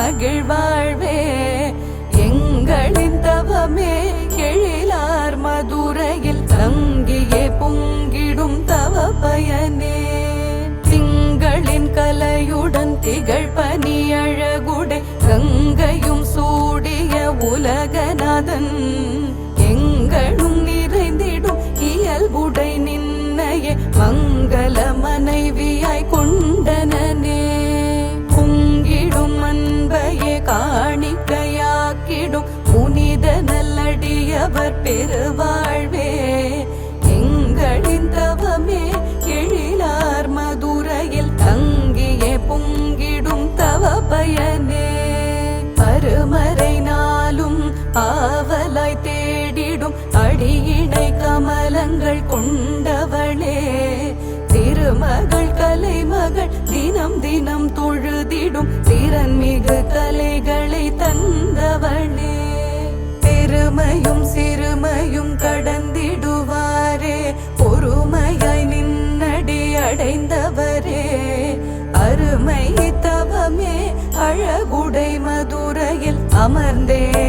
மகிழ்வாழ்வே எங்களின் தவமே எழிலார் மதுரையில் தங்கியே பொங்கிடும் தவ பயனே. திங்களின் கலையுடன் திகழ் பனி அழகுடை கங்கையும் சூடிய உலகநாதன் எங்களும் நிறைந்திடும் இயல்புடை நின்னையே மங்கள மனைவியாய் பெருவாழ்வே எங்களின் தவமே எழிலார் மதுரையில் தங்கியே பொங்கிடும் தவ பயனே. பருமறை நாளும் ஆவலாய் தேடிடும் அடியினை கமலங்கள் கொண்டவளே. திருமகள் கலைமகள் தினம் தினம் தொழுதிடும் திறன்மிகு கலைகளை பெருமையும் சிறுமையும் கடந்திடுவாரே. பொறுமையாய் நின்னடி அடைந்தவரே. அருமை தவமே அழகுடை மதுரையில் அமர்ந்தே.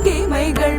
மகிமைகள்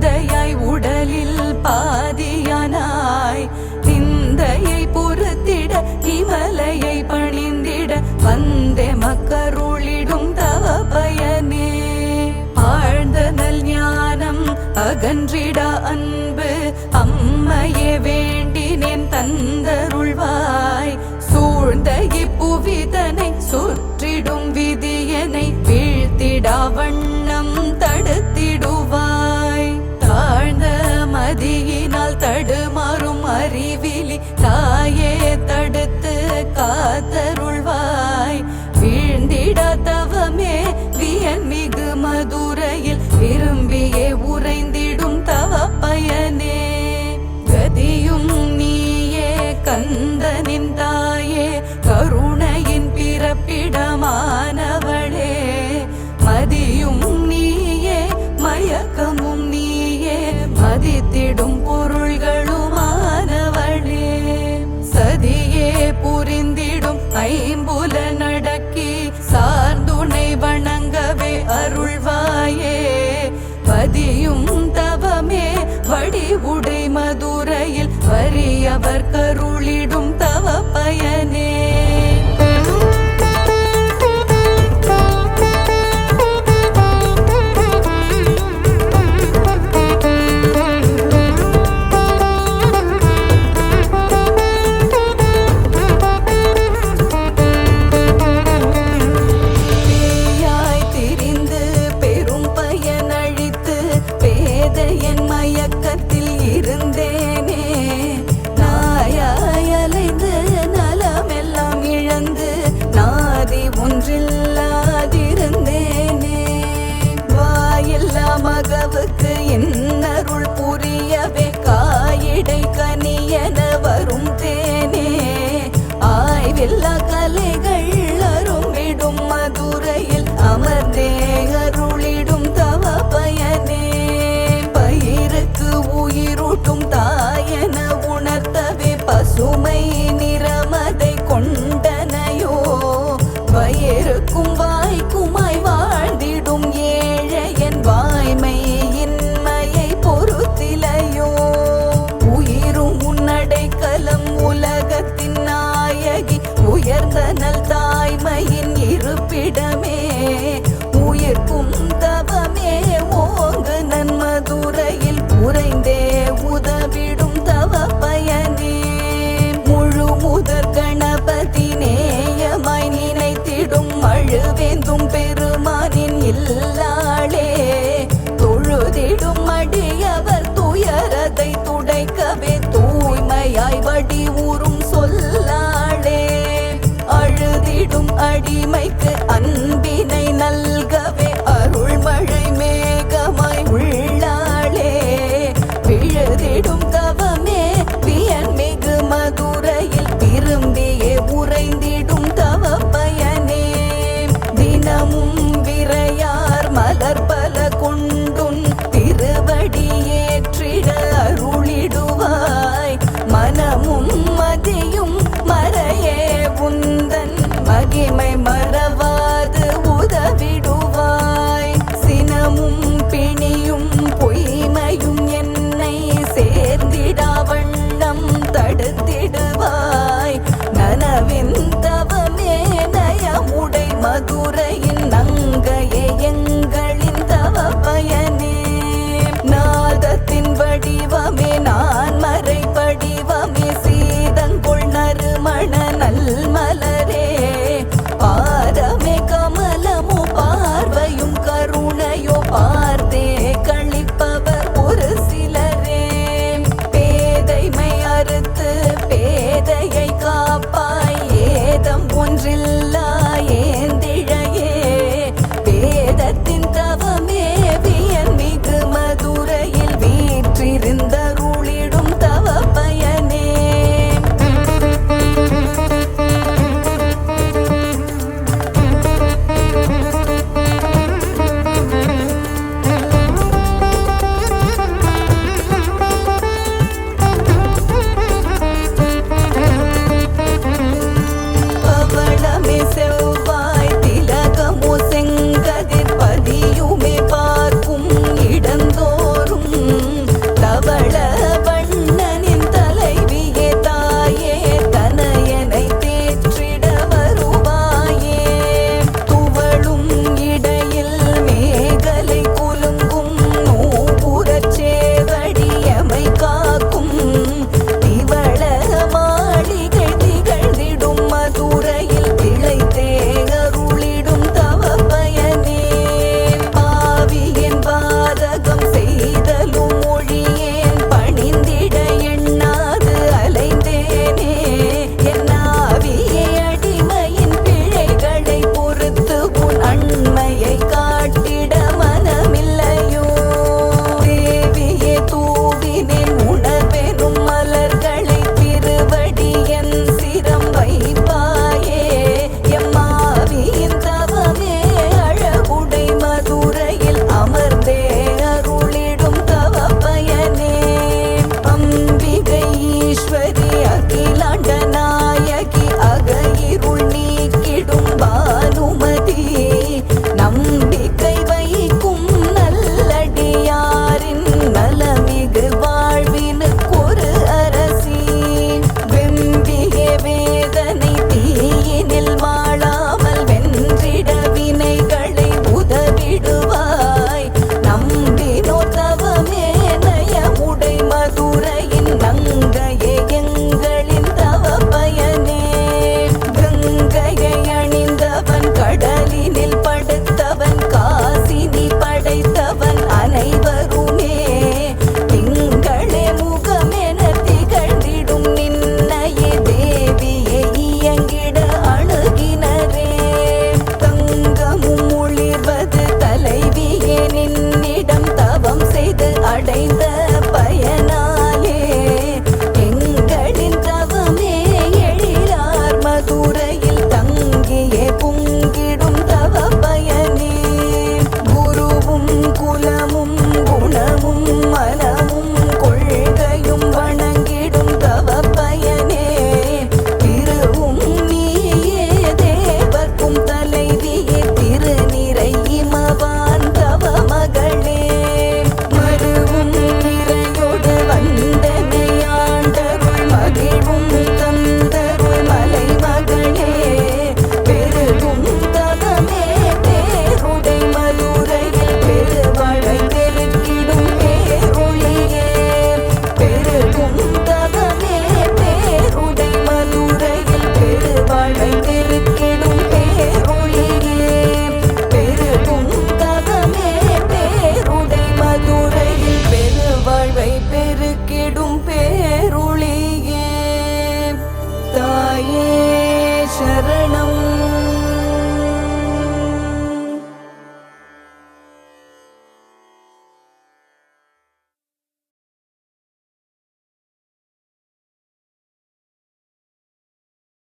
விந்தையாய் உடலில் பாதியானாய். நிந்தையை பொறுத்திட இமலையை பணிந்திட வந்தே மக்கருளிடும் தவ பயனே. ஆழ்ந்த நல் ஞானம் அகன்றிட அன்பு அம்மையே வேண்டினேன் தந்தருள்வாய். சூழ்ந்த இப்புவிதனை சுற்றிடும் விதியனை வீழ்த்திடாவண் தாயே தடுத்து காத்தருள்வாய். வீழ்ந்திட தவமே வியன் மிகு மதுரையில். விரும்பியே உறைந்திடும் தவ பயனே. கதியும் நீயே கந்தனின் தாயே. கருணையின் பிறப்பிடமானவளே. மதியும் நீயே மயக்கமும் நீயே. மதித்திடும் பொருள்கள் வறியவர் கருளிடும் தவ பயனே.